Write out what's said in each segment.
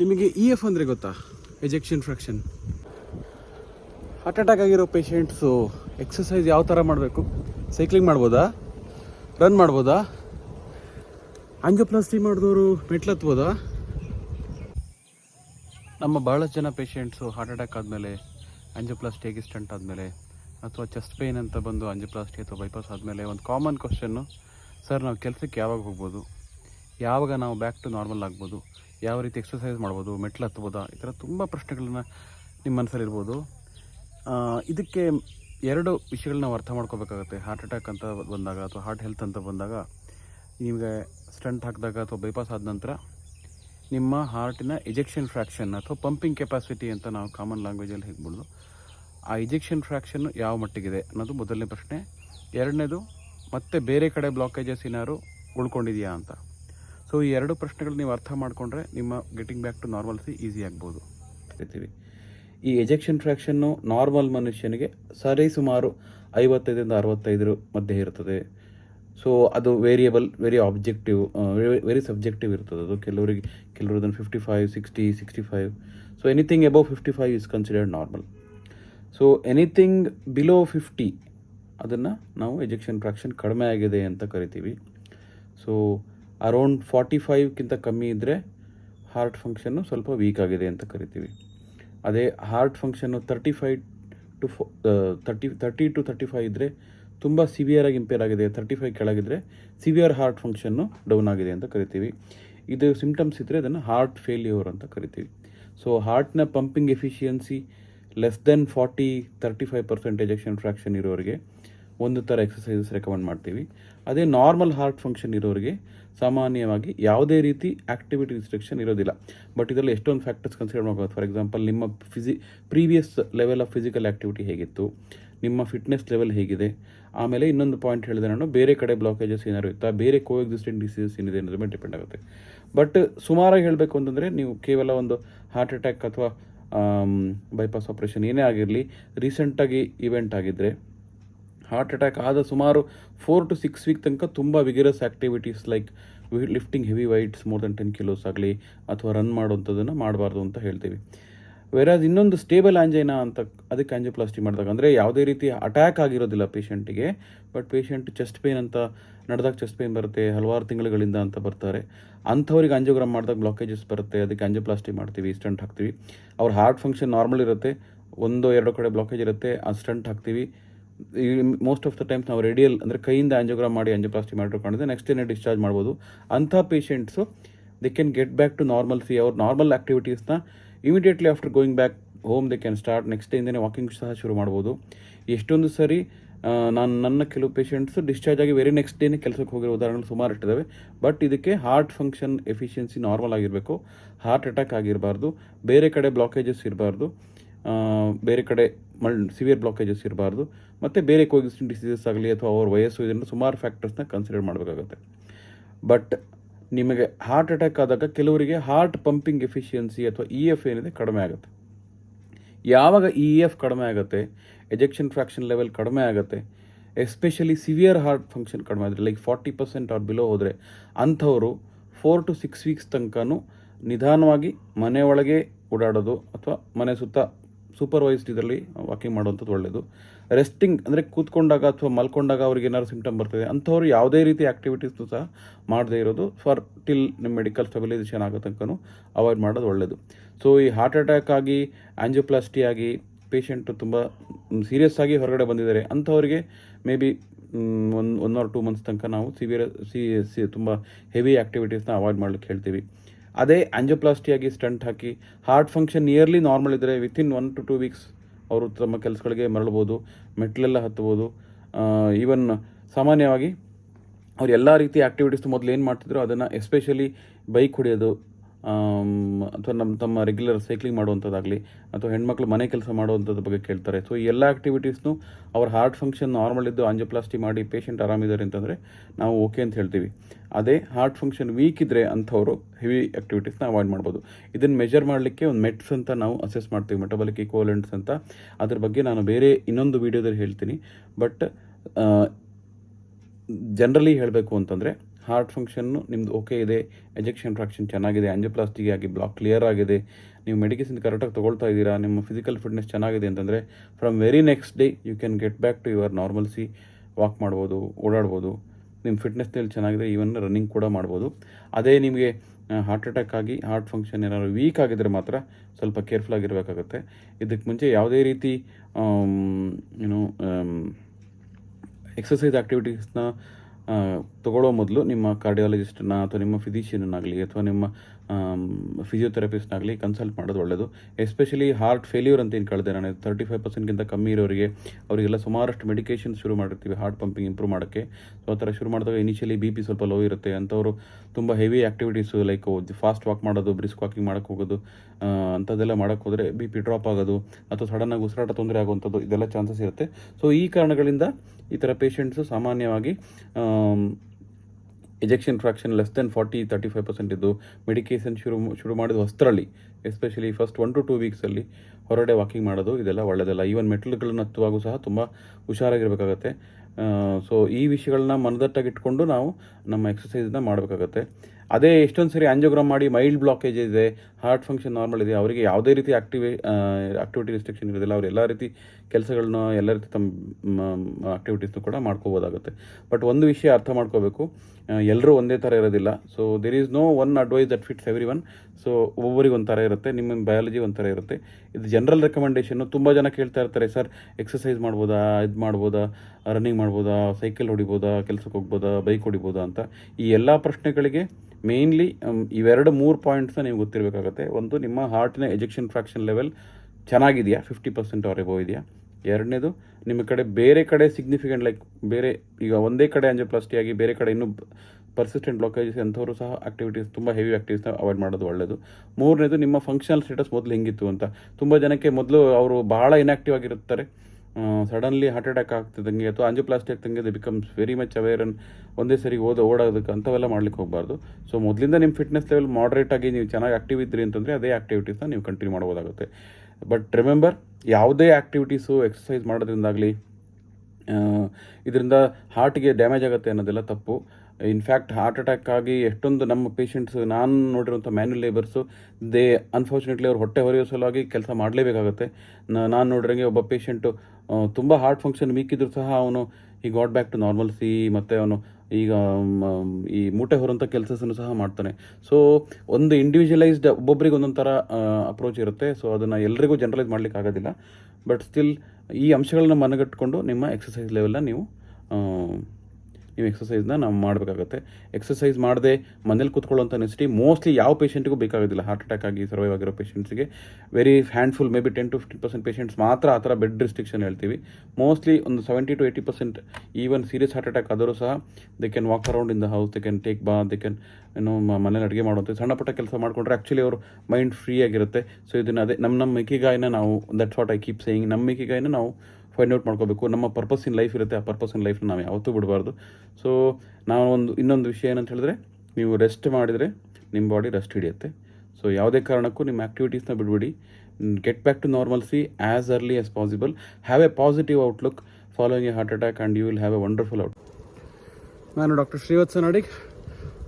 ನಿಮಗೆ E F ಅಂದರೆ ಗೊತ್ತಾ? ಎಜೆಕ್ಷನ್ ಫ್ರಾಕ್ಷನ್ ಹಾರ್ಟ್ ಅಟ್ಯಾಕ್ ಆಗಿರೋ ಪೇಷೆಂಟ್ಸು ಎಕ್ಸಸೈಸ್ ಯಾವ ಥರ ಮಾಡಬೇಕು? ಸೈಕ್ಲಿಂಗ್ ಮಾಡ್ಬೋದಾ? ರನ್ ಮಾಡ್ಬೋದಾ? ಆಂಜೋಪ್ಲಾಸ್ಟಿ ಮಾಡಿದವರು ಮೆಟ್ಲತ್ಬೋದಾ ನಮ್ಮ ಭಾಳಷ್ಟು ಜನ ಪೇಷೆಂಟ್ಸು ಹಾರ್ಟ್ ಅಟ್ಯಾಕ್ ಆದಮೇಲೆ ಅಂಜೋಪ್ಲಾಸ್ಟಿಯಾಗಿ ಸ್ಟಂಟ್ ಆದಮೇಲೆ, ಅಥವಾ ಚೆಸ್ಟ್ ಪೇಯ್ನ್ ಅಂತ ಬಂದು ಅಂಜೋಪ್ಲಾಸ್ಟಿ ಅಥವಾ ಬೈಪಾಸ್ ಆದಮೇಲೆ ಒಂದು ಕಾಮನ್ ಕ್ವಶನ್ನು ಸರ್ ನಾವು ಕೆಲಸಕ್ಕೆ ಯಾವಾಗ ಹೋಗ್ಬೋದು? ಯಾವಾಗ ನಾವು ಬ್ಯಾಕ್ ಟು ನಾರ್ಮಲ್ ಆಗ್ಬೋದು? ಯಾವ ರೀತಿ ಎಕ್ಸಸೈಸ್ ಮಾಡ್ಬೋದು, ಮೆಟ್ಲು ಹತ್ಬೋದಾ ಈ ಥರ ತುಂಬ ಪ್ರಶ್ನೆಗಳನ್ನ ನಿಮ್ಮ ಮನಸ್ಸಲ್ಲಿರ್ಬೋದು ಇದಕ್ಕೆ ಎರಡು ವಿಷಯಗಳನ್ನ ನಾವು ಅರ್ಥ ಮಾಡ್ಕೋಬೇಕಾಗುತ್ತೆ. ಹಾರ್ಟ್ ಅಟ್ಯಾಕ್ ಅಂತ ಬಂದಾಗ ಅಥವಾ ಹಾರ್ಟ್ ಹೆಲ್ತ್ ಅಂತ ಬಂದಾಗ ನಿಮಗೆ ಸ್ಟಂಟ್ ಹಾಕಿದಾಗ ಅಥವಾ ಬೈಪಾಸ್ ಆದ ನಂತರ ನಿಮ್ಮ ಹಾರ್ಟಿನ ಎಜೆಕ್ಷನ್ ಫ್ರ್ಯಾಕ್ಷನ್ ಅಥವಾ ಪಂಪಿಂಗ್ ಕೆಪಾಸಿಟಿ ಅಂತ ನಾವು ಕಾಮನ್ ಲ್ಯಾಂಗ್ವೇಜಲ್ಲಿ ಹೇಳ್ಬೋದು. ಆ ಇಜೆಕ್ಷನ್ ಫ್ರ್ಯಾಕ್ಷನ್ ಯಾವ ಮಟ್ಟಿಗಿದೆ ಅನ್ನೋದು ಮೊದಲನೇ ಪ್ರಶ್ನೆ. ಎರಡನೇದು, ಮತ್ತೆ ಬೇರೆ ಕಡೆ ಬ್ಲಾಕೇಜಸ್ ಏನಾದ್ರು ಉಳ್ಕೊಂಡಿದೆಯಾ ಅಂತ. ಸೊ ಈ ಎರಡು ಪ್ರಶ್ನೆಗಳು ನೀವು ಅರ್ಥ ಮಾಡಿಕೊಂಡ್ರೆ ನಿಮ್ಮ getting back to normalcy easy ಆಗ್ಬೋದು. ಹೇಳ್ತೀವಿ. ಈ ಎಜೆಕ್ಷನ್ ಫ್ರ್ಯಾಕ್ಷನ್ನು ನಾರ್ಮಲ್ ಮನುಷ್ಯನಿಗೆ ಸರಿ ಸುಮಾರು ಐವತ್ತೈದರಿಂದ ಅರವತ್ತೈದರ ಮಧ್ಯೆ ಇರ್ತದೆ. ಸೊ ಅದು variable very objective very subjective ಇರ್ತದೆ. ಅದು ಕೆಲವರಿಗೆ ಕೆಲವರು ಅದನ್ನು fifty five sixty sixty five so anything above fifty five is considered normal so anything below fifty ಅದನ್ನು ನಾವು ಎಜೆಕ್ಷನ್ ಫ್ರಾಕ್ಷನ್ ಕಡಿಮೆ ಆಗಿದೆ ಅಂತ ಕರಿತೀವಿ. ಸೊ ಅರೌಂಡ್ ಫಾರ್ಟಿ ಫೈವ್ಗಿಂತ ಕಮ್ಮಿ ಇದ್ದರೆ ಹಾರ್ಟ್ ಫಂಕ್ಷನ್ನು ಸ್ವಲ್ಪ ವೀಕ್ ಆಗಿದೆ ಅಂತ ಕರಿತೀವಿ. ಅದೇ heart function thirty five to four thirty thirty to thirty five ಇದ್ದರೆ ತುಂಬ ಸಿವಿಯರಾಗಿ ಇಂಪೇರ್ ಆಗಿದೆ ತರ್ಟಿ ಫೈವ್ ಕೆಳಗಿದ್ರೆ ಸಿವಿಯರ್ ಹಾರ್ಟ್ ಫಂಕ್ಷನ್ನು ಡೌನ್ ಆಗಿದೆ ಅಂತ ಕರಿತೀವಿ. ಇದು ಸಿಮ್ಟಮ್ಸ್ ಇದ್ದರೆ ಅದನ್ನು ಹಾರ್ಟ್ ಫೇಲ್ಯೂರ್ ಅಂತ ಕರಿತೀವಿ. So ಹಾರ್ಟ್ನ pumping efficiency less than forty thirty five percent ejection fraction ಇರೋರಿಗೆ ಒಂದು ಥರ ಎಕ್ಸಸೈಸಸ್ ರೆಕಮೆಂಡ್ ಮಾಡ್ತೀವಿ. ಅದೇ ನಾರ್ಮಲ್ ಹಾರ್ಟ್ ಫಂಕ್ಷನ್ ಇರೋರಿಗೆ ಸಾಮಾನ್ಯವಾಗಿ ಯಾವುದೇ ರೀತಿ ಆಕ್ಟಿವಿಟಿ ರಿಸ್ಟ್ರಿಕ್ಷನ್ ಇರೋದಿಲ್ಲ. ಬಟ್ ಇದರಲ್ಲಿ ಎಷ್ಟೊಂದು ಫ್ಯಾಕ್ಟರ್ಸ್ ಕನ್ಸಿಡರ್ ಮಾಡ್ಬೋದು ಫಾರ್ ಎಕ್ಸಾಂಪಲ್ ನಿಮ್ಮ fuzzy previous level of physical activity ಹೇಗಿತ್ತು? ನಿಮ್ಮ ಫಿಟ್ನೆಸ್ ಲೆವೆಲ್ ಹೇಗಿದೆ? ಆಮೇಲೆ ಇನ್ನೊಂದು ಪಾಯಿಂಟ್ ಹೇಳಿದೆ ನಾನು, ಬೇರೆ ಕಡೆ ಬ್ಲಾಕೇಜಸ್ ಏನಾದ್ರು ಇತ್ತಾ? ಬೇರೆ ಕೋ ಎಕ್ಸಿಸ್ಟೆಂಟ್ ಡಿಸೀಸಸ್ ಏನಿದೆ ಅನ್ನೋದ್ರ ಮೇಲೆ ಡಿಪೆಂಡ್ ಆಗುತ್ತೆ. ಬಟ್ ಸುಮಾರಾಗಿ ಹೇಳಬೇಕು ಅಂತಂದರೆ, ನೀವು ಕೇವಲ ಒಂದು ಹಾರ್ಟ್ ಅಟ್ಯಾಕ್ ಅಥವಾ ಬೈಪಾಸ್ ಆಪ್ರೇಷನ್ ಏನೇ ಆಗಿರಲಿ ರೀಸೆಂಟಾಗಿ ಇವೆಂಟ್ ಆಗಿದ್ದರೆ ಹಾರ್ಟ್ ಅಟ್ಯಾಕ್ ಆದ ಸುಮಾರು ಫೋರ್ ಟು ಸಿಕ್ಸ್ ವೀಕ್ ತನಕ ತುಂಬ vigorous activities like lifting heavy weights more than ten kilos ಆಗಲಿ ಅಥವಾ ರನ್ ಮಾಡುವಂಥದ್ದನ್ನು ಮಾಡಬಾರ್ದು ಅಂತ ಹೇಳ್ತೀವಿ. ವೆರಾಜ್ ಇನ್ನೊಂದು ಸ್ಟೇಬಲ್ ಆಂಜೈನಾ ಅಂತ ಅದಕ್ಕೆ ಆಂಜಿಯೋಪ್ಲಾಸ್ಟಿ ಮಾಡಿದಾಗ, ಅಂದರೆ ಯಾವುದೇ ರೀತಿ ಅಟ್ಯಾಕ್ ಆಗಿರೋದಿಲ್ಲ ಪೇಷಂಟಿಗೆ ಬಟ್ ಪೇಷಂಟ್ ಚೆಸ್ಟ್ ಪೇನ್ ಅಂತ ನಡೆದಾಗ ಚೆಸ್ಟ್ ಪೇನ್ ಬರುತ್ತೆ, ಹಲವಾರು ತಿಂಗಳುಗಳಿಂದ ಅಂತ ಬರ್ತಾರೆ. ಅಂಥವ್ರಿಗೆ ಆಂಜಿಯೋಗ್ರಾಮ್ ಮಾಡಿದಾಗ ಬ್ಲಾಕೇಜಸ್ ಬರುತ್ತೆ, ಅದಕ್ಕೆ ಆಂಜಿಯೋಪ್ಲಾಸ್ಟಿ ಮಾಡ್ತೀವಿ ಸ್ಟಂಟ್ ಹಾಕ್ತೀವಿ. ಅವ್ರ ಹಾರ್ಟ್ ಫಂಕ್ಷನ್ ನಾರ್ಮಲ್ ಇರುತ್ತೆ, ಒಂದು, ಎರಡು ಕಡೆ ಬ್ಲಾಕೇಜ್ ಇರುತ್ತೆ, ಆ ಸ್ಟಂಟ್ ಹಾಕ್ತೀವಿ. ಮೋಸ್ಟ್ ಆಫ್ ದ ಟೈಮ್ಸ್ ನಾವು ರೆಡಿಯಲ್ ಅಂದರೆ ಕೈಯಿಂದ ಆಂಜಿಯೋಗ್ರಾಮ್ ಮಾಡಿ ಆಂಜಿಯೋಪ್ಲಾಸ್ಟಿ ಮಾಡಿರ್ಕೊಂಡಿದ್ದೆ ನೆಕ್ಸ್ಟ್ ಡೇನೇ ಡಿಸ್ಚಾರ್ಜ್ ಮಾಡ್ಬೋದು. ಅಂಥ patients they can get back to normalcy ಅವ್ರ normal ಆ್ಯಕ್ಟಿವಿಟೀಸ್ನ immediately after going back home they can start next ಡೇಯಿಂದನೇ walking ಸಹ ಶುರು ಮಾಡ್ಬೋದು. ಎಷ್ಟೊಂದು ಸರಿ ನಾನು ನನ್ನ ಕೆಲವು ಪೇಷೆಂಟ್ಸು ಡಿಸ್ಚಾರ್ಜ್ ಆಗಿ ವೆರಿ ನೆಕ್ಸ್ಟ್ ಡೇನೇ ಕೆಲಸಕ್ಕೆ ಹೋಗಿರೋ ಉದಾಹರಣೆಗಳು ಸುಮಾರು ಇಟ್ಟಿದ್ದಾವೆ. ಬಟ್ ಇದಕ್ಕೆ ಹಾರ್ಟ್ ಫಂಕ್ಷನ್ ಎಫಿಷಿಯನ್ಸಿ ನಾರ್ಮಲ್ ಆಗಿರಬೇಕು. ಹಾರ್ಟ್ ಅಟ್ಯಾಕ್ ಆಗಿರಬಾರ್ದು. ಬೇರೆ ಕಡೆ ಬ್ಲಾಕೇಜಸ್ ಇರಬಾರ್ದು. ಬೇರೆ ಕಡೆ ಮಲ್ ಸಿವಿಯರ್ ಬ್ಲಾಕೇಜಸ್ ಇರಬಾರ್ದು. ಮತ್ತು ಬೇರೆ ಕೋಎಕ್ಸಿಸ್ಟಿಂಗ್ ಡಿಸೀಸಸ್ ಆಗಲಿ ಅಥವಾ ಅವ್ರ ವಯಸ್ಸು ಇದರಿಂದ ಸುಮಾರು ಫ್ಯಾಕ್ಟರ್ಸ್ನ ಕನ್ಸಿಡರ್ ಮಾಡಬೇಕಾಗುತ್ತೆ. ಬಟ್ ನಿಮಗೆ ಹಾರ್ಟ್ ಅಟ್ಯಾಕ್ ಆದಾಗ ಕೆಲವರಿಗೆ ಹಾರ್ಟ್ ಪಂಪಿಂಗ್ ಎಫಿಷಿಯನ್ಸಿ ಅಥವಾ ಇ ಎಫ್ ಏನಿದೆ ಕಡಿಮೆ ಆಗುತ್ತೆ. ಯಾವಾಗ ಇ ಎಫ್ ಕಡಿಮೆ ಆಗುತ್ತೆ ಎಜೆಕ್ಷನ್ ಫ್ರ್ಯಾಕ್ಷನ್ ಲೆವೆಲ್ ಕಡಿಮೆ ಆಗುತ್ತೆ ಎಸ್ಪೆಷಲಿ ಸಿವಿಯರ್ ಹಾರ್ಟ್ ಫಂಕ್ಷನ್ ಕಡಿಮೆ ಆದರೆ like forty percent or below ಹೋದರೆ, ಅಂಥವರು ಫೋರ್ ಟು ಸಿಕ್ಸ್ ವೀಕ್ಸ್ ತನಕನೂ ನಿಧಾನವಾಗಿ ಮನೆಯೊಳಗೆ ಓಡಾಡೋದು ಅಥವಾ ಮನೆ ಸುತ್ತ ಸೂಪರ್ವೈಸ್ಡ್ ಇದರಲ್ಲಿ ವಾಕಿಂಗ್ ಮಾಡುವಂಥದ್ದು ಒಳ್ಳೆಯದು ರೆಸ್ಟಿಂಗ್ ಅಂದರೆ ಕೂತ್ಕೊಂಡಾಗ ಅಥವಾ ಮಲ್ಕೊಂಡಾಗ ಅವ್ರಿಗೆ ಏನಾದ್ರು ಸಿಂಪ್ಟಮ್ ಬರ್ತದೆ, ಅಂಥವ್ರು ಯಾವುದೇ ರೀತಿ ಆ್ಯಕ್ಟಿವಿಟೀಸ್ನು ಸಹ ಮಾಡದೇ ಇರೋದು. ಫಾರ್ ಟಿಲ್ ನಿಮ್ಮ ಮೆಡಿಕಲ್ ಸ್ಟೆಬಿಲೈಸೇಷನ್ ಆಗೋ ತನಕನೂ ಅವಾಯ್ಡ್ ಮಾಡೋದು ಒಳ್ಳೆಯದು ಸೊ ಈ ಹಾರ್ಟ್ ಅಟ್ಯಾಕ್ ಆಗಿ ಆಂಜಿಯೋಪ್ಲಾಸ್ಟಿ ಆಗಿ ಪೇಷಂಟು ತುಂಬ ಸೀರಿಯಸ್ ಆಗಿ ಹೊರಗಡೆ ಬಂದಿದ್ದಾರೆ. ಅಂಥವ್ರಿಗೆ maybe one one or two months ತನಕ ನಾವು ಸಿವಿಯರ್ ಸಿ ಸಿ ತುಂಬ ಹೆವಿ ಆ್ಯಕ್ಟಿವಿಟೀಸ್ನ ಅವಾಯ್ಡ್ ಮಾಡ್ಲಿಕ್ಕೆ ಹೇಳ್ತೀವಿ. ಅದೇ ಆ್ಯಂಜೋಪ್ಲಾಸ್ಟಿಯಾಗಿ ಸ್ಟಂಟ್ ಹಾಕಿ ಹಾರ್ಟ್ ಫಂಕ್ಷನ್ ನಿಯರ್ಲಿ ನಾರ್ಮಲ್ ಇದ್ದರೆ within one to two weeks ಅವರು ತಮ್ಮ ಕೆಲಸಗಳಿಗೆ ಮರಳ್ಬೋದು ಮೆಟ್ಲೆಲ್ಲ ಹತ್ಬೋದು. ಈವನ್ ಸಾಮಾನ್ಯವಾಗಿ ಅವ್ರು ಎಲ್ಲ ರೀತಿ ಆ್ಯಕ್ಟಿವಿಟೀಸ್ ಮೊದಲು ಏನು ಮಾಡ್ತಿದ್ರು, ಅದನ್ನು ಎಸ್ಪೆಷಲಿ ಬೈಕ್ ಹೊಡೆಯೋದು ಅಥವಾ ನಮ್ಮ ತಮ್ಮ ರೆಗ್ಯುಲರ್ ಸೈಕ್ಲಿಂಗ್ ಮಾಡುವಂಥದ್ದಾಗಲಿ ಅಥವಾ ಹೆಣ್ಮಕ್ಳು ಮನೆ ಕೆಲಸ ಮಾಡುವಂಥದ್ದು ಬಗ್ಗೆ ಕೇಳ್ತಾರೆ. ಸೊ ಈ ಎಲ್ಲ ಆ್ಯಕ್ಟಿವಿಟೀಸ್ನು ಅವ್ರ ಹಾರ್ಟ್ ಫಂಕ್ಷನ್ ನಾರ್ಮಲ್ ಇದ್ದು ಆಂಜಿಯೋಪ್ಲಾಸ್ಟಿ ಮಾಡಿ ಪೇಷಂಟ್ ಆರಾಮಿದ್ದಾರೆ ಅಂತಂದರೆ ನಾವು ಓಕೆ ಅಂತ ಹೇಳ್ತೀವಿ. ಅದೇ ಹಾರ್ಟ್ ಫಂಕ್ಷನ್ ವೀಕ್ ಇದ್ದರೆ ಅಂಥವರು ಹೆವಿ ಆ್ಯಕ್ಟಿವಿಟೀಸ್ನ ಅವಾಯ್ಡ್ ಮಾಡ್ಬೋದು. ಇದನ್ನು ಮೆಜರ್ ಮಾಡಲಿಕ್ಕೆ ಒಂದು ಮೆಟ್ಸ್ ಅಂತ ನಾವು ಅಸೆಸ್ ಮಾಡ್ತೀವಿ ಮೆಟಬಲಿಕ್ ಈಕ್ವಲೆಂಟ್ಸ್ ಅಂತ. ಅದ್ರ ಬಗ್ಗೆ ನಾನು ಬೇರೆ ಇನ್ನೊಂದು ವೀಡಿಯೋದಲ್ಲಿ ಹೇಳ್ತೀನಿ. ಬಟ್ ಜನರಲಿ ಹೇಳಬೇಕು ಅಂತಂದರೆ ಹಾರ್ಟ್ ಫಂಕ್ಷನ್ನು ನಿಮ್ಮದು ಓಕೆ ಇದೆ ಎಜೆಕ್ಷನ್ ಫ್ರಾಕ್ಷನ್ ಚೆನ್ನಾಗಿದೆ ಆಂಜಿಯೋಪ್ಲಾಸ್ಟಿಗೆ ಆಗಿ ಬ್ಲಾಕ್ ಕ್ಲಿಯರ್ ಆಗಿದೆ, ನೀವು ಮೆಡಿಸಿನ್ ಕರೆಕ್ಟಾಗಿ ತೊಗೊಳ್ತಾ ಇದ್ದೀರಾ, ನಿಮ್ಮ ಫಿಸಿಕಲ್ ಫಿಟ್ನೆಸ್ ಚೆನ್ನಾಗಿದೆ ಅಂತಂದರೆ from very next day you can get back to your normalcy walk ಮಾಡ್ಬೋದು, ಓಡಾಡ್ಬೋದು, ನಿಮ್ಮ ಫಿಟ್ನೆಸ್ನಲ್ಲಿ ಚೆನ್ನಾಗಿದೆ ಈವನ್ ರನ್ನಿಂಗ್ ಕೂಡ ಮಾಡ್ಬೋದು. ಅದೇ ನಿಮಗೆ ಹಾರ್ಟ್ ಅಟ್ಯಾಕ್ ಆಗಿ ಹಾರ್ಟ್ ಫಂಕ್ಷನ್ ಏನಾದ್ರು ವೀಕ್ ಆಗಿದ್ರೆ ಮಾತ್ರ ಸ್ವಲ್ಪ ಕೇರ್ಫುಲ್ ಆಗಿರಬೇಕಾಗುತ್ತೆ. ಇದಕ್ಕೆ ಮುಂಚೆ ಯಾವುದೇ ರೀತಿ ಏನು ಎಕ್ಸಸೈಸ್ ಆ್ಯಕ್ಟಿವಿಟೀಸ್ನ ತಗೊಳ್ಳೋ ಮೊದಲು ನಿಮ್ಮ ಕಾರ್ಡಿಯಾಲಜಿಸ್ಟನ್ನ ಅಥವಾ ನಿಮ್ಮ ಫಿಸಿಷಿಯನ್ನಾಗಲಿ ಅಥವಾ ನಿಮ್ಮ ಫಿಸಿಯೋಥೆರಪಿಸ್ಟ್ನಾಗಲಿ ಕನ್ಸಲ್ಟ್ ಮಾಡೋದು ಒಳ್ಳೆಯದು ಎಸ್ಪೆಷಲಿ ಹಾರ್ಟ್ ಫೇಲ್ಯೂರ್ ಅಂತ ಏನು ಕಳೆದೆ ನಾನು ತರ್ಟಿ ಫೈವ್ ಪರ್ಸೆಂಟ್ಗಿಂತ ಕಮ್ಮಿ ಇರೋರಿಗೆ ಅವರಿಗೆಲ್ಲ ಸುಮಾರಷ್ಟು ಮೆಡಿಕೇಷನ್ ಶುರು ಮಾಡಿರ್ತೀವಿ ಹಾರ್ಟ್ ಪಂಪಿಂಗ್ ಇಂಪ್ರೂವ್ ಮಾಡೋಕ್ಕೆ. ಸೊ ಆ ಥರ ಶುರು ಮಾಡಿದಾಗ ಇನಿಷಿಯಲಿ ಬಿ ಪಿ ಸ್ವಲ್ಪ ಲೋ ಇರುತ್ತೆ. ಅಂಥವ್ರು ತುಂಬ heavy activities like fast walk ಮಾಡೋದು ಬ್ರಿಸ್ಕ್ ವಾಕಿಂಗ್ ಮಾಡೋಕ್ಕೆ ಹೋಗೋದು ಅಂಥದ್ದೆಲ್ಲ ಮಾಡೋಕ್ಕೆ ಹೋದರೆ ಬಿ ಪಿ ಡ್ರಾಪ್ ಆಗೋದು, ಅಥವಾ ಸಡನ್ನಾಗಿ ಉಸಿರಾಟ ತೊಂದರೆ ಆಗುವಂಥದ್ದು ಇದೆಲ್ಲ ಚಾನ್ಸಸ್ ಇರುತ್ತೆ. ಸೊ ಈ ಕಾರಣಗಳಿಂದ ಈ ಥರ ಪೇಷಂಟ್ಸು ಸಾಮಾನ್ಯವಾಗಿ ejection fraction less than forty thirty five percent ಇದ್ದು ಮೆಡಿಕೇಷನ್ ಶುರು ಶುರು ಮಾಡಿದ ಹೊಸ್ತರಲ್ಲಿ especially first one to two ವೀಕ್ಸಲ್ಲಿ ಹೊರಗಡೆ ವಾಕಿಂಗ್ ಮಾಡೋದು ಇದೆಲ್ಲ ಒಳ್ಳೆಯದಲ್ಲ ಈವನ್ ಮೆಟ್ಲುಗಳನ್ನ ಹತ್ತುವಾಗೂ ಸಹ ತುಂಬ ಹುಷಾರಾಗಿರಬೇಕಾಗತ್ತೆ. ಸೊ ಈ ವಿಷಯಗಳನ್ನ ಮನದಟ್ಟಾಗಿಟ್ಕೊಂಡು ನಾವು ನಮ್ಮ ಎಕ್ಸಸೈಸ್ನ ಮಾಡಬೇಕಾಗತ್ತೆ. ಅದೇ ಎಷ್ಟೊಂದು ಸರಿ ಆಂಜಿಯೋಗ್ರಾಮ್ ಮಾಡಿ ಮೈಲ್ಡ್ ಬ್ಲಾಕೇಜ್ ಇದೆ ಹಾರ್ಟ್ ಫಂಕ್ಷನ್ ನಾರ್ಮಲ್ ಇದೆ, ಅವರಿಗೆ ಯಾವುದೇ ರೀತಿ ಆಕ್ಟಿವೇ ಆಕ್ಟಿವಿಟಿ ರಿಸ್ಟ್ರಿಕ್ಷನ್ ಇರೋದಿಲ್ಲ. ಅವ್ರು ಎಲ್ಲ ರೀತಿ ಕೆಲಸಗಳನ್ನ ಎಲ್ಲ ರೀತಿ ತಮ್ಮ ಆಕ್ಟಿವಿಟೀಸ್ನು ಕೂಡ ಮಾಡ್ಕೋಬೋದಾಗುತ್ತೆ. ಬಟ್ ಒಂದು ವಿಷಯ ಅರ್ಥ ಮಾಡ್ಕೋಬೇಕು. ಎಲ್ಲರೂ ಒಂದೇ ಥರ ಇರೋದಿಲ್ಲ. So there is no one advice that fits everyone so ಒಬ್ಬೊಬ್ಬರಿಗೆ ಒಂಥರ ಇರುತ್ತೆ. ನಿಮ್ಮ ಬಯಾಲಜಿ ಒಂಥರ ಇರುತ್ತೆ. ಇದು ಜನರಲ್ ರೆಕಮೆಂಡೇಷನ್ನು ತುಂಬ ಜನ ಕೇಳ್ತಾ ಇರ್ತಾರೆ ಸರ್ ಎಕ್ಸಸೈಸ್ ಮಾಡ್ಬೋದಾ? ಇದು ಮಾಡ್ಬೋದಾ? ರನ್ನಿಂಗ್ ಮಾಡ್ಬೋದಾ? ಸೈಕಲ್ ಹೊಡಿಬೋದಾ? ಕೆಲಸಕ್ಕೆ ಹೋಗ್ಬೋದಾ? ಬೈಕ್ ಹೊಡಿಬೋದಾ? ಅಂತ ಈ ಎಲ್ಲ ಪ್ರಶ್ನೆಗಳಿಗೆ ಮೇಯ್ನ್ಲಿ ಇವೆರಡು ಮೂರು ಪಾಯಿಂಟ್ಸ್ನ ನೀವು ಗೊತ್ತಿರಬೇಕಾಗತ್ತೆ. ಒಂದು ನಿಮ್ಮ ಹಾರ್ಟಿನ ಎಜೆಕ್ಷನ್ ಫ್ರಾಕ್ಷನ್ ಲೆವೆಲ್ ಚೆನ್ನಾಗಿದೆಯಾ? ಫಿಫ್ಟಿ ಪರ್ಸೆಂಟ್ ಅವರೆಗೋ ಇದೆಯಾ ಎರಡನೇದು, ನಿಮ್ಮ ಕಡೆ ಬೇರೆ ಕಡೆ ಸಿಗ್ನಿಫಿಕೆಂಟ್ ಲೈಕ್ ಬೇರೆ, ಈಗ ಒಂದೇ ಕಡೆ ಆಂಜಿಯೋಪ್ಲಾಸ್ಟಿ ಆಗಿ ಬೇರೆ ಕಡೆ ಇನ್ನೂ ಪರ್ಸಿಸ್ಟೆಂಟ್ ಬ್ಲಾಕೇಜಸ್ ಅಂಥವ್ರು ಸಹ ಆಕ್ಟಿವಿಟೀಸ್ ತುಂಬ ಹೆವಿ ಆಕ್ಟಿವಿಟೀಸ್ನ ಅವಾಯ್ಡ್ ಮಾಡೋದು ಒಳ್ಳೆಯದು ಮೂರನೇದು, ನಿಮ್ಮ ಫಂಕ್ಷನಲ್ ಸ್ಟೇಟಸ್ ಮೊದಲು ಹೆಂಗಿತ್ತು ಅಂತ. ತುಂಬ ಜನಕ್ಕೆ ಮೊದಲು ಅವರು ಬಹಳ ಇನ್ಆಕ್ಟಿವ್ ಆಗಿರುತ್ತಾರೆ. ಸಡನ್ಲಿ ಹಾರ್ಟ್ ಅಟ್ಯಾಕ್ ಆಗ್ತಿದ್ದಂಗೆ ಅಥವಾ angioplasty ಆಗ್ತಂಗೆ they becomes very much aware ಅನ್ ಒಂದೇ ಸರಿ ಓದೋ ಓಡೋದಕ್ಕೆ ಅಂಥವೆಲ್ಲ ಮಾಡ್ಲಿಕ್ಕೆ ಹೋಗಬಾರ್ದು. ಸೊ ಮೊದಲಿಂದ ನಿಮ್ಮ ಫಿಟ್ನೆಸ್ ಲೆವೆಲ್ ಮಾಡ್ರೇಟ್ ಆಗಿ ನೀವು ಚೆನ್ನಾಗಿ ಆಕ್ಟಿವ್ ಇದ್ರಿ ಅಂತಂದರೆ ಅದೇ ಆಕ್ಟಿವಿಟೀಸ್ನ ನೀವು ಕಂಟಿನ್ಯೂ ಮಾಡ್ಬೋದಾಗುತ್ತೆ. ಬಟ್ ರಿಮೆಂಬರ್ ಯಾವುದೇ ಆ್ಯಕ್ಟಿವಿಟೀಸು ಎಕ್ಸಸೈಸ್ ಮಾಡೋದ್ರಿಂದಾಗಲಿ ಇದರಿಂದ ಹಾರ್ಟಿಗೆ ಡ್ಯಾಮೇಜ್ ಆಗುತ್ತೆ ಅನ್ನೋದೆಲ್ಲ ತಪ್ಪು. ಇನ್ಫ್ಯಾಕ್ಟ್ ಹಾರ್ಟ್ ಅಟ್ಯಾಕ್ ಆಗಿ ಎಷ್ಟೊಂದು ನಮ್ಮ ಪೇಷಂಟ್ಸ್ ನಾನು ನೋಡಿರುವಂಥ ಮ್ಯಾನ್ಯಲ್ ಲೇಬರ್ಸು ದೇ ಅನ್ಫಾರ್ಚುನೇಟ್ಲಿ ಅವ್ರು ಹೊಟ್ಟೆ ಹೊರೆಯೋ ಸಲುವಾಗಿ ಕೆಲಸ ಮಾಡಲೇಬೇಕಾಗುತ್ತೆ. ನಾನು ನೋಡಿರಂಗೆ ಒಬ್ಬ ಪೇಷಂಟು ತುಂಬ ಹಾರ್ಟ್ ಫಂಕ್ಷನ್ ಮೀಕಿದ್ರು ಸಹ ಅವನು ಈ got back to normalcy ಮತ್ತು ಅವನು ಈಗ ಈ ಮೂಟೆ ಹೊರಂತ ಕೆಲಸವನ್ನು ಸಹ ಮಾಡ್ತಾನೆ. ಸೊ ಒಂದು ಇಂಡಿವಿಜುವಲೈಸ್ಡ್ ಒಬ್ಬೊಬ್ಬರಿಗೆ ಒಂದೊಂದು ಥರ ಅಪ್ರೋಚ್ ಇರುತ್ತೆ. ಸೊ ಅದನ್ನು ಎಲ್ಲರಿಗೂ ಜನರಲೈಸ್ ಮಾಡಲಿಕ್ಕೆ ಆಗೋದಿಲ್ಲ. ಬಟ್ ಸ್ಟಿಲ್ ಈ ಅಂಶಗಳನ್ನ ಮನಗಟ್ಕೊಂಡು ನಿಮ್ಮ ಎಕ್ಸಸೈಸ್ ಲೆವೆಲ್ನ ನೀವು ನೀವು ಎಕ್ಸಸೈಸ್ನ ನಾವು ಮಾಡಬೇಕಾಗುತ್ತೆ. ಎಕ್ಸಸೈಸ್ ಮಾಡದೆ ಮನೇಲಿ ಕೂತ್ಕೊಳ್ಳೋಂಥ ನೆಸಿಟಿ ಮೋಸ್ಟ್ಲಿ ಯಾವ ಪೇಷೆಂಟ್ಗೂ ಬೇಕಾಗೋದಿಲ್ಲ. ಹಾರ್ಟ್ ಅಟ್ಯಾಕ್ ಆಗಿ ಸರ್ವೈವ್ ಆಗಿರೋ ಪೇಷೆಂಟ್ಸ್ಗೆ very handful maybe ten to fifty percent patients ಮಾತ್ರ ಆ ಥರ ಬೆಡ್ ರಿಸ್ಟ್ರಿಕ್ಷನ್ ಹೇಳ್ತೀವಿ. ಮೋಸ್ಟ್ಲಿ ಒಂದು seventy to eighty percent even serious heart attack ಆದರೂ ಸಹ they can walk around in the house they can take ಬಾ ದೇ ಕ್ಯಾನ್ ಏನೋ ಮನೇಲಿ ಅಡುಗೆ ಮಾಡುವಂಥ ಸಣ್ಣ ಪುಟ್ಟ ಕೆಲಸ ಮಾಡಿಕೊಂಡ್ರೆ ಆ್ಯಕ್ಚುಲಿ ಅವರು ಮೈಂಡ್ ಫ್ರೀ ಆಗಿರುತ್ತೆ. ಸೊ ಇದನ್ನು ಅದೇ ನಮ್ಮ ನಮ್ಮ ಮಿಕಿಗಾಯನ ನಾವು that's what I keep saying ನಮ್ಮ ಮಿಕಿಗಾಯನ ನಾವು ಫೈಂಡ್ ಔಟ್ ಮಾಡ್ಕೋಬೇಕು. ನಮ್ಮ ಪರ್ಪಸ್ ಇನ್ ಲೈಫ್ ಇರುತ್ತೆ. ಆ ಪರ್ಪಸ್ ಇನ್ ಲೈಫ್ನ ನಾವು ಯಾವತ್ತೂ ಬಿಡಬಾರ್ದು. ಸೊ ನಾವು ಒಂದು, ಇನ್ನೊಂದು ವಿಷಯ ಏನಂತ ಹೇಳಿದ್ರೆ, ನೀವು ರೆಸ್ಟ್ ಮಾಡಿದರೆ ನಿಮ್ಮ ಬಾಡಿ ರೆಸ್ಟ್ ಹಿಡಿಯುತ್ತೆ. ಸೊ ಯಾವುದೇ ಕಾರಣಕ್ಕೂ ನಿಮ್ಮ ಆ್ಯಕ್ಟಿವಿಟೀಸ್ನ ಬಿಡಬೇಡಿ. Get back to normalcy as early as possible have a positive outlook following a heart attack and you will have a wonderful out ನಾನು doctor Srivatsa Nadig.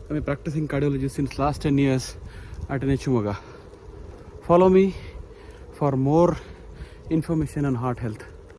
I'm practising cardiology since last ten years at in Shivamogga follow me for more information on heart health.